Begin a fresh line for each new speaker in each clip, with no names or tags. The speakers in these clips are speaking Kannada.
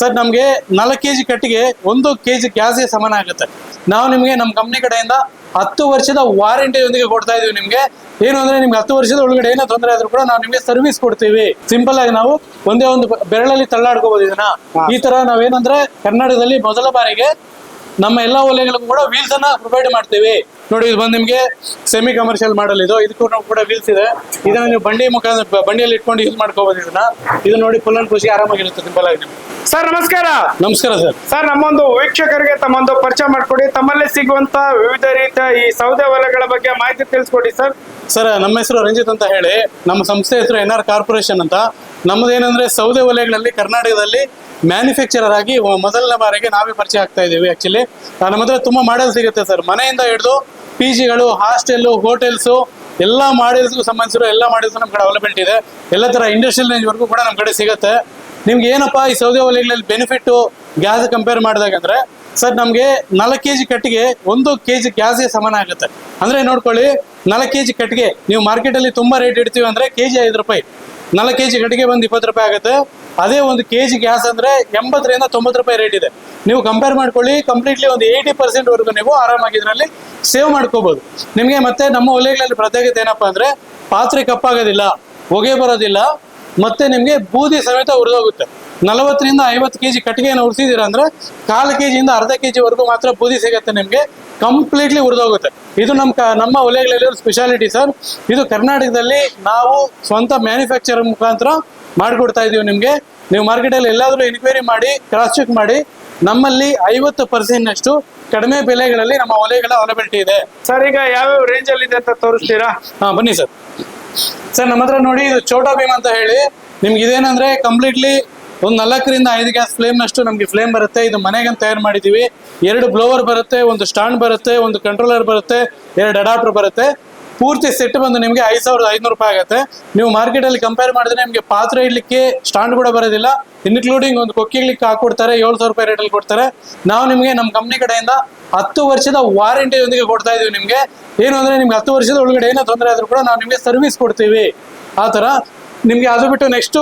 ಸರ್ ನಮಗೆ ನಾಲ್ಕು ಕೆಜಿ ಕಟ್ಟಿಗೆ ಒಂದು ಕೆಜಿ ಗ್ಯಾಸ್ಗೆ ಸಮಾನ ಆಗುತ್ತೆ. ನಾವು ನಿಮಗೆ ನಮ್ಮ ಕಂಪ್ನಿ ಕಡೆಯಿಂದ ಹತ್ತು ವರ್ಷದ ವಾರಂಟಿಯೊಂದಿಗೆ ಕೊಡ್ತಾ ಇದೀವಿ ನಿಮಗೆ. ಏನು ಅಂದ್ರೆ ನಿಮ್ಗೆ ಹತ್ತು ವರ್ಷದ ಒಳಗಡೆ ಏನೋ ತೊಂದರೆ ಆದ್ರೂ ಕೂಡ ನಾವು ನಿಮಗೆ ಸರ್ವಿಸ್ ಕೊಡ್ತೀವಿ. ಸಿಂಪಲ್ ಆಗಿ ನಾವು ಒಂದೇ ಒಂದು ಬೆರಳಲ್ಲಿ ತಳ್ಳಾಡ್ಕೋಬಹುದು ಇದನ್ನ. ಈ ತರ ನಾವೇನಂದ್ರೆ ಕರ್ನಾಟಕದಲ್ಲಿ ಮೊದಲ ಬಾರಿಗೆ ನಮ್ಮ ಎಲ್ಲಾ ಒಲೆಗಳಿಗೂ ಕೂಡ ವೀಲ್ಸ್ ಅನ್ನ ಪ್ರೊವೈಡ್ ಮಾಡ್ತೀವಿ. ನೋಡಿ ಇದು ಬಂದು ನಿಮಗೆ ಸೆಮಿ ಕಮರ್ಷಿಯಲ್ ಮಾಡಲ್ ಇದು. ಇದಕ್ಕೂ ನಾವು ಕೂಡ ವೀಲ್ಸ್ ಇದೆ. ಇದನ್ನ ನೀವು ಬಂಡಿ ಮುಖಾಂತರ ಬಂಡಿಯಲ್ಲಿ ಇಟ್ಕೊಂಡು ಯೂಸ್ ಮಾಡ್ಕೋಬಹುದು ಇದನ್ನ. ಇದು ನೋಡಿ ಫುಲ್ ಅಂಡ್ ಖುಷಿ ಆರಾಮಾಗಿರುತ್ತೆ ಸಿಂಪಲ್ ಆಗಿ ನಿಮ್ಗೆ.
ಸರ್ ನಮಸ್ಕಾರ.
ನಮಸ್ಕಾರ ಸರ್.
ಸರ್ ನಮ್ಮೊಂದು ವೀಕ್ಷಕರಿಗೆ ತಮ್ಮೊಂದು ಪರಿಚಯ ಮಾಡಿಕೊಡಿ. ತಮ್ಮಲ್ಲಿ ಸಿಗುವಂತ ವಿವಿಧ ರೀತಿಯ ಈ ಸೌದೆ ವಲಯಗಳ ಬಗ್ಗೆ ಮಾಹಿತಿ ತಿಳಿಸ್ಕೊಡಿ ಸರ್.
ಸರ್ ನಮ್ಮ ಹೆಸರು ರಂಜಿತ್ ಅಂತ ಹೇಳಿ. ನಮ್ಮ ಸಂಸ್ಥೆ ಹೆಸರು ಎನ್ ಆರ್ ಕಾರ್ಪೊರೇಷನ್ ಅಂತ. ನಮ್ಮದು ಏನಂದ್ರೆ ಸೌದೆ ವಲಯಗಳಲ್ಲಿ ಕರ್ನಾಟಕದಲ್ಲಿ ಮ್ಯಾನುಫ್ಯಾಕ್ಚರರ್ ಆಗಿ ಮೊದಲನೇ ಬಾರಿಗೆ ನಾವೇ ಪರಿಚಯ ಆಗ್ತಾ ಇದ್ದೀವಿ ಆಕ್ಚುಲಿ ನಮ್ಮ ಹತ್ರ ತುಂಬಾ ಮಾಡೆಲ್ ಸಿಗುತ್ತೆ ಸರ್ ಮನೆಯಿಂದ ಹಿಡಿದು ಪಿ ಜಿಗಳು ಹಾಸ್ಟೆಲ್ಲು ಹೋಟೆಲ್ಸು ಎಲ್ಲ ಮಾಡೆಲ್ಸ್ಗೂ ಸಂಬಂಧಿಸಿರೋ ಎಲ್ಲ ಮಾಡೆಲ್ಸ್ ನಮ್ಮ ಕಡೆ ಅವೈಲಬಿಲಿಟಿ ಇದೆ. ಎಲ್ಲ ತರ ಇಂಡಸ್ಟ್ರಿಯಲ್ ರೇಂಜ್ವರೆಗೂ ಕೂಡ ನಮ್ಮ ಕಡೆ ಸಿಗುತ್ತೆ. ನಿಮ್ಗೆ ಏನಪ್ಪಾ ಈ ಸೌದೆ ಒಲೆಗಳಲ್ಲಿ ಬೆನಿಫಿಟ್ಟು ಗ್ಯಾಸ್ ಕಂಪೇರ್ ಮಾಡಿದಾಗ ಅಂದ್ರೆ ಸರ್ ನಮಗೆ ನಾಲ್ಕು ಕೆ ಜಿ ಕಟ್ಟಿಗೆ ಒಂದು ಕೆ ಜಿ ಗ್ಯಾಸ್ಗೆ ಸಮಾನ ಆಗುತ್ತೆ. ಅಂದ್ರೆ ನೋಡ್ಕೊಳ್ಳಿ, ನಾಲ್ಕು ಕೆ ಜಿ ಕಟ್ಟಿಗೆ ನೀವು ಮಾರ್ಕೆಟಲ್ಲಿ ತುಂಬಾ ರೇಟ್ ಇಡ್ತೀವಿ ಅಂದ್ರೆ ಕೆಜಿ ಐದು ರೂಪಾಯಿ. ನಾಲ್ಕು ಕೆ ಜಿ ಕಟ್ಟಿಗೆ ಬಂದು ಇಪ್ಪತ್ತು ರೂಪಾಯಿ ಆಗುತ್ತೆ. ಅದೇ ಒಂದು ಕೆ ಜಿ ಗ್ಯಾಸ್ ಅಂದ್ರೆ ಎಂಬತ್ತರಿಂದ ತೊಂಬತ್ತು ರೂಪಾಯಿ ರೇಟ್ ಇದೆ. ನೀವು ಕಂಪೇರ್ ಮಾಡ್ಕೊಳ್ಳಿ ಕಂಪ್ಲೀಟ್ಲಿ ಒಂದು ಏಯ್ಟಿ ಪರ್ಸೆಂಟ್ ವರೆಗೂ ನೀವು ಆರಾಮಾಗಿ ಇದರಲ್ಲಿ ಸೇವ್ ಮಾಡ್ಕೋಬೋದು. ನಿಮಗೆ ಮತ್ತೆ ನಮ್ಮ ಒಲೆಗಳಲ್ಲಿ ಪ್ರತ್ಯೇಕತೆ ಏನಪ್ಪಾ ಅಂದ್ರೆ, ಪಾತ್ರೆ ಕಪ್ಪಾಗೋದಿಲ್ಲ, ಹೊಗೆ ಬರೋದಿಲ್ಲ ಮತ್ತೆ ನಿಮಗೆ ಬೂದಿ ಸಮೇತ ಉರಿದೋಗುತ್ತೆ. ನಲವತ್ತರಿಂದ ಐವತ್ತು ಕೆ ಜಿ ಕಟ್ಟಿಗೆಯನ್ನು ಉರಿಸಿದೀರ ಅಂದ್ರೆ ಕಾಲು ಕೆಜಿಯಿಂದ ಅರ್ಧ ಕೆ ಜಿವರೆಗೂ ಮಾತ್ರ ಬೂದಿ ಸಿಗುತ್ತೆ ನಿಮಗೆ ಕಂಪ್ಲೀಟ್ಲಿ ಉರಿದೋಗುತ್ತೆ. ಇದು ನಮ್ಮ ಕ- ನಮ್ಮ ಒಲೆಗಳಲ್ಲಿ ಸ್ಪೆಷಾಲಿಟಿ ಸರ್ ಇದು ಕರ್ನಾಟಕದಲ್ಲಿ ನಾವು ಸ್ವಂತ ಮ್ಯಾನುಫ್ಯಾಕ್ಚರ್ ಮುಖಾಂತರ ಮಾಡಿಕೊಡ್ತಾ ಇದೀವಿ ನಿಮಗೆ. ನೀವು ಮಾರ್ಕೆಟಲ್ಲಿ ಎಲ್ಲಾದರೂ ಎನ್ಕ್ವೈರಿ ಮಾಡಿ ಕ್ರಾಸ್ ಚೆಕ್ ಮಾಡಿ ನಮ್ಮಲ್ಲಿ ಐವತ್ತು ಪರ್ಸೆಂಟ್ನಷ್ಟು ಕಡಿಮೆ ಬೆಲೆಗಳಲ್ಲಿ ನಮ್ಮ ಒಲೆಗಳ ಅವೈಲಬಿಲಿಟಿ ಇದೆ.
ಸರ್ ಈಗ ಯಾವ್ಯಾವ ರೇಂಜ್ ಅಲ್ಲಿ ಇದೆ ಅಂತ ತೋರಿಸ್ತೀರಾ?
ಹಾಂ ಬನ್ನಿ ಸರ್ ಸರ್, ನಮ್ಮ ಹತ್ರ ನೋಡಿ ಇದು ಚೋಟಾ ಭೀಮ್ ಅಂತ ಹೇಳಿ. ನಿಮ್ಗೆ ಇದೇನಂದ್ರೆ ಕಂಪ್ಲೀಟ್ಲಿ ಒಂದು ನಾಲ್ಕರಿಂದ ಐದು ಗ್ಯಾಸ್ ಫ್ಲೇಮ್ನಷ್ಟು ನಮಗೆ ಫ್ಲೇಮ್ ಬರುತ್ತೆ. ಇದು ಮನೆಗಂತ ತಯಾರು ಮಾಡಿದ್ದೀವಿ ಎರಡು ಬ್ಲೋವರ್ ಬರುತ್ತೆ, ಒಂದು ಸ್ಟ್ಯಾಂಡ್ ಬರುತ್ತೆ, ಒಂದು ಕಂಟ್ರೋಲರ್ ಬರುತ್ತೆ, ಎರಡು ಅಡಾಪ್ಟರ್ ಬರುತ್ತೆ. ಪೂರ್ತಿ ಸೆಟ್ ಬಂದು ನಿಮಗೆ ಐದು ಸಾವಿರದ ಐನೂರು ರೂಪಾಯಿ ಆಗುತ್ತೆ. ನೀವು ಮಾರ್ಕೆಟಲ್ಲಿ ಕಂಪೇರ್ ಮಾಡಿದ್ರೆ ನಿಮಗೆ ಪಾತ್ರೆ ಇಡ್ಲಿಕ್ಕೆ ಸ್ಟ್ಯಾಂಡ್ ಕೂಡ ಬರೋದಿಲ್ಲ. ಇನ್ಕ್ಲೂಡಿಂಗ್ ಒಂದು ಕೊಕ್ಕಿಗ್ಲಿಕ್ಕೆ ಹಾಕೊಡ್ತಾರೆ, ಏಳು ಸಾವಿರ ರೂಪಾಯಿ ರೇಟಲ್ಲಿ ಕೊಡ್ತಾರೆ. ನಾವು ನಿಮಗೆ ನಮ್ಮ ಕಂಪ್ನಿ ಕಡೆಯಿಂದ ಹತ್ತು ವರ್ಷದ ವಾರಂಟಿಯೊಂದಿಗೆ ಕೊಡ್ತಾ ಇದೀವಿ ನಿಮಗೆ. ಏನು ಅಂದ್ರೆ ನಿಮ್ಗೆ ಹತ್ತು ವರ್ಷದ ಒಳಗಡೆ ಏನೋ ತೊಂದರೆ ಆದ್ರೂ ಕೂಡ ನಾವು ನಿಮಗೆ ಸರ್ವಿಸ್ ಕೊಡ್ತೀವಿ. ಆ ಥರ ನಿಮಗೆ ಅದು ಬಿಟ್ಟು ನೆಕ್ಸ್ಟು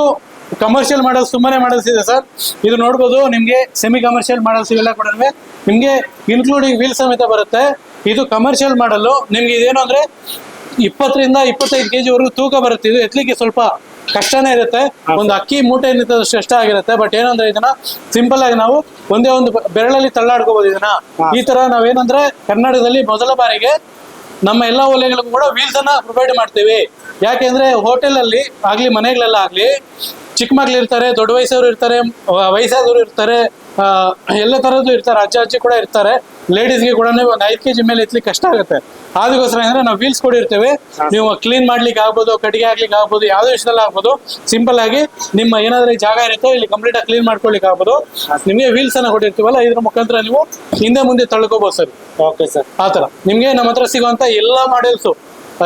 ಕಮರ್ಷಿಯಲ್ ಮಾಡಲ್ಸ್ ತುಂಬಾನೇ ಮಾಡಲ್ಸ್ ಇದೆ ಸರ್. ಇದು ನೋಡ್ಬೋದು, ನಿಮಗೆ ಸೆಮಿ ಕಮರ್ಷಿಯಲ್ ಮಾಡಲ್ಸ್ ಇವೆಲ್ಲ ಕೂಡ ನಿಮಗೆ ಇನ್ಕ್ಲೂಡಿಂಗ್ ವೀಲ್ ಸಮೇತ ಬರುತ್ತೆ. ಇದು ಕಮರ್ಷಿಯಲ್ ಮಾಡಲು ನಿಮ್ಗೆ ಇದೇನು ಅಂದ್ರೆ ಇಪ್ಪತ್ತರಿಂದ ಇಪ್ಪತ್ತೈದು ಕೆಜಿ ವರೆಗೂ ತೂಕ ಬರುತ್ತೆ. ಇದು ಎತ್ಲಿಕ್ಕೆ ಸ್ವಲ್ಪ ಕಷ್ಟನೇ ಇರುತ್ತೆ. ಒಂದು ಅಕ್ಕಿ ಮೂಟೆ ನಿಂತದಷ್ಟು ಕಷ್ಟ ಆಗಿರುತ್ತೆ. ಬಟ್ ಏನಂದ್ರೆ ಇದನ್ನ ಸಿಂಪಲ್ ಆಗಿ ನಾವು ಒಂದೇ ಒಂದು ಬೆರಳಲ್ಲಿ ತಳ್ಳಾಡ್ಕೋಬಹುದು ಇದನ್ನ. ಈ ತರ ನಾವೇನಂದ್ರೆ ಕನ್ನಡದಲ್ಲಿ ಮೊದಲ ಬಾರಿಗೆ ನಮ್ಮ ಎಲ್ಲಾ ಒಲೆಗಳಿಗೂ ಕೂಡ ವೀಲ್ಸ್ ಅನ್ನ ಪ್ರೊವೈಡ್ ಮಾಡ್ತೀವಿ. ಯಾಕೆಂದ್ರೆ ಹೋಟೆಲ್ ಅಲ್ಲಿ ಆಗ್ಲಿ ಮನೆಗಳೆಲ್ಲ ಆಗ್ಲಿ ಚಿಕ್ಕ ಮಕ್ಳು ಇರ್ತಾರೆ ದೊಡ್ಡ ವಯಸ್ಸವರು ಇರ್ತಾರೆ ವಯಸ್ಸಾದವರು ಇರ್ತಾರೆ ಎಲ್ಲ ತರದ್ದು ಇರ್ತಾರೆ ಅಜ್ಜ ಅಜ್ಜಿ ಕೂಡ ಇರ್ತಾರೆ. ಲೇಡೀಸ್ಗೆ ಕೂಡ ಒಂದು ಐದು ಕೆಜಿ ಮೇಲೆ ಎತ್ತಲಿಕ್ಕೆ ಕಷ್ಟ ಆಗುತ್ತೆ. ಅದಕ್ಕೋಸ್ಕರ ಅಂದ್ರೆ ನಾವು ವೀಲ್ಸ್ ಕೊಡಿರ್ತೇವೆ ನೀವು ಕ್ಲೀನ್ ಮಾಡ್ಲಿಕ್ಕೆ ಆಗ್ಬೋದು ಕಟ್ಟಿಗೆ ಆಗ್ಲಿಕ್ಕೆ ಆಗ್ಬೋದು ಯಾವುದೇ ವಿಷಯದಲ್ಲಿ ಆಗ್ಬೋದು. ಸಿಂಪಲ್ ಆಗಿ ನಿಮ್ಮ ಏನಾದ್ರೂ ಜಾಗ ಇರುತ್ತೋ ಇಲ್ಲಿ ಕಂಪ್ಲೀಟ್ ಆಗಿ ಕ್ಲೀನ್ ಮಾಡ್ಕೊಳ್ಲಿಕ್ಕೆ ಆಗ್ಬೋದು. ನಿಮಗೆ ವೀಲ್ಸ್ ಅನ್ನ ಕೊಟ್ಟಿರ್ತೀವಲ್ಲ ಇದ್ರ ಮುಖಾಂತರ ನೀವು ಹಿಂದೆ ಮುಂದೆ ತಳ್ಕೋಬಹುದು ಸರ್
ಓಕೆ ಸರ್
ಆತರ ತರ ನಿಮ್ಗೆ ನಮ್ಮ ಹತ್ರ ಸಿಗುವಂತ ಎಲ್ಲಾ ಮಾಡೆಲ್ಸ್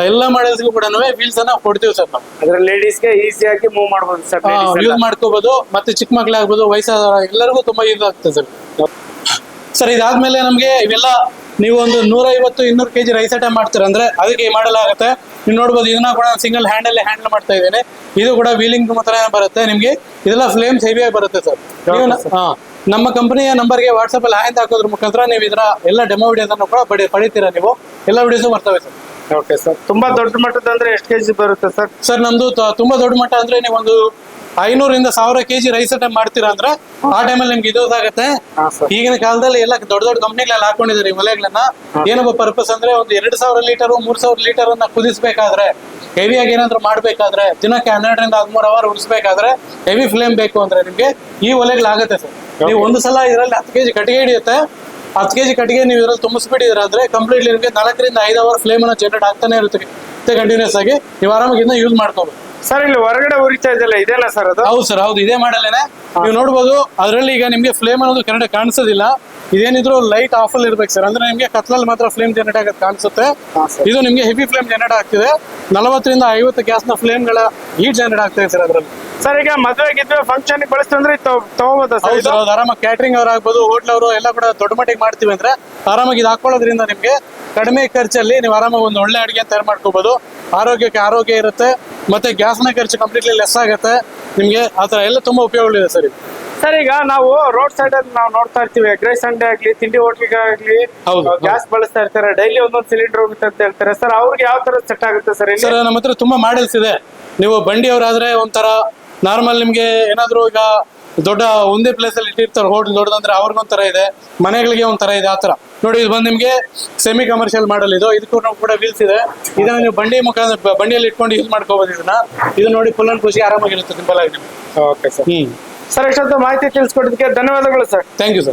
ಎಲ್ಲಾ ಮಾಡೆಲ್ಸ್ಗೂ ಕೂಡ ವೀಲ್ಸ್ ಅನ್ನ ಕೊಡ್ತೀವಿ ಸರ್ ನಾವು.
ಅದ್ರ ಲೇಡೀಸ್ಗೆ ಈಸಿಯಾಗಿ ಮೂವ್ ಮಾಡ್ಬೋದು ಸರ್
ಯೂಸ್ ಮಾಡ್ಕೋಬಹುದು ಮತ್ತೆ ಚಿಕ್ಕ ಮಕ್ಳಾಗ್ಬೋದು ವಯಸ್ಸಾದ ಎಲ್ಲರಿಗೂ ತುಂಬಾ ಯೂಸ್ ಆಗ್ತದೆ ಸರ್ ಸರ್ ಇದಾದ್ಮೇಲೆ ನಮ್ಗೆ ಇವೆಲ್ಲ ನೀವು ಒಂದು ನೂರೈವತ್ತು ಇನ್ನೂರು ಕೆಜಿ ರೈಸ್ ಐಟಮ್ ಮಾಡ್ತೀರ ಅಂದ್ರೆ ಅದಕ್ಕೆ ಮಾಡಲಾಗುತ್ತೆ ನೀವು ನೋಡ್ಬೋದು ಇದನ್ನ ಕೂಡ ಸಿಂಗಲ್ ಹ್ಯಾಂಡ್ ಅಲ್ಲಿ ಹ್ಯಾಂಡಲ್ ಮಾಡ್ತಾ ಇದ್ದೇನೆ. ಇದು ಕೂಡ ವೀಲಿಂಗ್ ಮಾತ್ರ ಬರುತ್ತೆ ನಿಮ್ಗೆ. ಇದೆಲ್ಲ ಫ್ಲೇಮ್ಸ್ ಆಗಿ ಬರುತ್ತೆ ಸರ್ ನೀವು ಹಾ ನಮ್ಮ ಕಂಪನಿಯ ನಂಬರ್ಗೆ ವಾಟ್ಸಪ್ ಅಲ್ಲಿ ಹ್ಯಾಂಡ್ ಹಾಕೋದ್ರ ಮುಖಾಂತರ ನೀವು ಇದರ ಎಲ್ಲ ಡೆಮೋ ವಿಡಿಯೋಸ್ ಅನ್ನು ಕೂಡ ಪಡಿ ಪಡಿತೀರಾ ನೀವು. ಎಲ್ಲ ವಿಡಿಯೋಸ್ ಬರ್ತವೆ ಸರ್
ಓಕೆ ಸರ್ ತುಂಬಾ ದೊಡ್ಡ ಮಟ್ಟದ ಅಂದ್ರೆ ಎಷ್ಟು ಕೆಜಿ ಬರುತ್ತೆ ಸರ್
ಸರ್ ನಮ್ದು ತ- ತುಂಬಾ ದೊಡ್ಡ ಮಟ್ಟ ಅಂದ್ರೆ ನೀವು ಒಂದು ಐನೂರಿಂದ ಸಾವಿರ ಕೆಜಿ ರೈಸ್ ಐಟಮ್ ಮಾಡ್ತೀರಾ ಅಂದ್ರೆ ಆ ಟೈಮಲ್ಲಿ ನಿಮ್ಗೆ ಇದು ಆಗುತ್ತೆ
ಹಾ ಸರ್
ಈಗಿನ ಕಾಲದಲ್ಲಿ ಎಲ್ಲ ದೊಡ್ಡ ದೊಡ್ಡ ಕಂಪ್ನಿಗಳೆಲ್ಲ ಹಾಕೊಂಡಿದ್ದಾರೆ ಈ ಒಲೆಗಳನ್ನ ಏನಪ್ಪ ಪರ್ಪಸ್ ಅಂದ್ರೆ ಒಂದು ಎರಡು ಸಾವಿರ ಲೀಟರ್ ಮೂರ್ ಸಾವಿರ ಲೀಟರ್ ಅನ್ನ ಕುದಿಸ್ಬೇಕಾದ್ರೆ ಹೆವಿಯಾಗಿ ಏನಾದ್ರು ಮಾಡ್ಬೇಕಾದ್ರೆ ದಿನಕ್ಕೆ ಹನ್ನೆರಡರಿಂದ ಹದಿಮೂರು ಅವರ್ ಉಳಿಸ್ಬೇಕಾದ್ರೆ ಹೆವಿ ಫ್ಲೇಮ್ ಬೇಕು ಅಂದ್ರೆ ನಿಮ್ಗೆ ಈ ಒಲೆಗಳಾಗತ್ತೆ ಸರ್ ನೀವು ಒಂದು ಸಲ ಇದರಲ್ಲಿ ಹತ್ತು ಕೆಜಿ ಕಟ್ಟಿಗೆ ಹಿಡಿಯುತ್ತೆ. ಹತ್ತು ಕೆಜಿ ಕಟ್ಟಿಗೆ ನೀವು ಇದರಲ್ಲಿ ತುಂಬಿಸ್ಬಿಟ್ಟಿದ್ರೆ ಅಂದ್ರೆ ಕಂಪ್ಲೀಟ್ಲಿ ನಿಮಗೆ ನಾಲ್ಕರಿಂದ ಐದು ಅವರ್ ಫ್ಲೇಮ್ ಅನ್ನ ಜನರೇಟ್ ಆಗ್ತಾನೆ ಇರುತ್ತೆ. ಕಂಟಿನ್ಯೂಸ್ ಆಗಿ ನೀವು ಆರಾಮಾಗಿ ಇದನ್ನ ಯೂಸ್ ಮಾಡ್ಕೋಬಹುದು
ಸರ್ ಇಲ್ಲಿ ಹೊರಗಡೆ ಉರಿತಾ ಇದೆಯಲ್ಲ ಇದೆಲ್ಲ ಸರ್ ಅದು?
ಹೌದು ಸರ್ ಹೌದು ಇದೇ ಮಾಡಲೇನೆ ನೀವು ನೋಡ್ಬೋದು ಅದರಲ್ಲಿ ಈಗ ನಿಮಗೆ ಫ್ಲೇಮ್ ಅನ್ನೋದು ಕರೆಕ್ಟ್ ಕಾಣಿಸೋದಿಲ್ಲ. ಇದೇನಿದ್ರು ಲೈಟ್ ಆಫ್ ಅಲ್ಲಿ ಇರ್ಬೇಕು ಸರ್ ಅಂದ್ರೆ ನಿಮಗೆ ಕತ್ಲಲ್ಲಿ ಮಾತ್ರ ಫ್ಲೇಮ್ ಜನರೇಟ್ ಆಗೋದು ಕಾಣಿಸುತ್ತೆ. ಇದು ನಿಮಗೆ ಹೆವಿ ಫ್ಲೇಮ್ ಜನರೇಟ್ ಆಗ್ತಿದೆ. ನಲವತ್ತರಿಂದ ಐವತ್ತು ಗ್ಯಾಸ್ನ ಫ್ಲೇಮ್ಗಳ ಹೀಟ್ ಜನರೇಟ್ ಇದೆ ಸರ್ ಅದರಲ್ಲಿ.
ಸರ್ ಈಗ ಮದುವೆ ಗಿದ್ವೆ ಫಂಕ್ಷನ್ ಬಳಸ್ತಂದ್ರೆ ತಗೋಬೋದಾ ಸರ್
ಹೌದು
ಇದು?
ಹೌದು ಆರಾಮಾಗಿ ಕ್ಯಾಟ್ರಿಂಗ್ ಅವ್ರು ಆಗ್ಬೋದು ಹೋಟ್ಲ್ ಅವರು ಎಲ್ಲ ಕೂಡ ದೊಡ್ಡ ಮಟ್ಟಿಗೆ ಮಾಡ್ತೀವಿ ಅಂದ್ರೆ ಆರಾಮಾಗಿ ಇದು ಹಾಕೊಳ್ಳೋದ್ರಿಂದ ನಿಮಗೆ ಕಡಿಮೆ ಖರ್ಚಲ್ಲಿ ನೀವು ಆರಾಮಾಗಿ ಒಂದು ಒಳ್ಳೆ ಅಡುಗೆ ತಯಾರು ಮಾಡ್ಕೋಬಹುದು ಆರೋಗ್ಯಕ್ಕೆ ಆರೋಗ್ಯ ಇರುತ್ತೆ ಮತ್ತೆ ಗ್ಯಾಸ್ನ ಖರ್ಚು ಕಂಪ್ಲೀಟ್ಲಿ ಲೆಸ್ ಆಗುತ್ತೆ. ನಿಮಗೆ ಆ ಥರ ಎಲ್ಲ ತುಂಬಾ ಉಪಯೋಗಗಳಿದೆ ಸರ್ ಇದು.
ಸರ್ ಈಗ ನಾವು ರೋಡ್ ಸೈಡ್ ಅಲ್ಲಿ ನಾವು ನೋಡ್ತಾ ಇರ್ತೀವಿ ಎಗ್ ರೈಸ್ ಅಂಗಡಿ ಆಗ್ಲಿ ತಿಂಡಿ ಹೋಟ್ಲಿಗೆ ಆಗ್ಲಿ
ಹೌದು,
ಗ್ಯಾಸ್ ಬಳಸ್ತಾ ಇರ್ತಾರೆ ಡೈಲಿ ಒಂದೊಂದು ಸಿಲಿಂಡರ್ ಹೋಗುತ್ತೆ ಅಂತ ಹೇಳ್ತಾರೆ. ಸರ್ ಅವ್ರಿಗೆ ಯಾವ ತರ ಸೆಟ್ ಆಗುತ್ತೆ ಸರ್ ಇಲ್ಲಿ?
ಸರ್ ನಮ್ಮ ಹತ್ರ ತುಂಬಾ ಮಾಡೆಲ್ಸ್ ಇದೆ. ನೀವು ಬಂಡಿಯವರಾದ್ರೆ ಒಂಥರ ನಾರ್ಮಲ್ ನಿಮ್ಗೆ ಏನಾದ್ರು ಈಗ ದೊಡ್ಡ ಒಂದೇ ಪ್ಲೇಸ್ ಅಲ್ಲಿ ಇಟ್ಟಿರ್ತಾರೆ ಹೋಟೆಲ್ ದೊಡ್ಡದಂದ್ರೆ ಅವ್ರಿಗೊಂಥರ ಇದೆ ಮನೆಗಳಿಗೆ ಒಂಥರ ಇದೆ ಆತರ. ನೋಡಿ ಇದು ಬಂದು ನಿಮ್ಗೆ ಸೆಮಿ ಕಮರ್ಷಿಯಲ್ ಮಾಡಲ್ ಇದು. ಇದಕ್ಕೂ ನಾವು ಕೂಡ ವೀಲ್ಸ್ ಇದೆ. ಇದನ್ನ ನೀವು ಬಂಡಿ ಮುಖಾಂತರ ಬಂಡಿಯಲ್ಲಿ ಇಟ್ಕೊಂಡು ಯೂಸ್ ಮಾಡ್ಕೋಬಹುದು ಇದನ್ನ. ಇದು ನೋಡಿ ಫುಲ್ ಅಂಡ್ ಖುಷಿ ಆರಾಮಾಗಿರುತ್ತೆ ಸಿಂಪಲ್ ಆಗಿ ನಿಮ್ಗೆ.
Okay sir
hmm.
ಸರ್ ಮಾಹಿತಿ ತಿಳಿಸ್ಕೊಟ್ಟಿದ್ದಕ್ಕೆ ಧನ್ಯವಾದಗಳು ಸರ್
ಥ್ಯಾಂಕ್ ಯು ಸರ್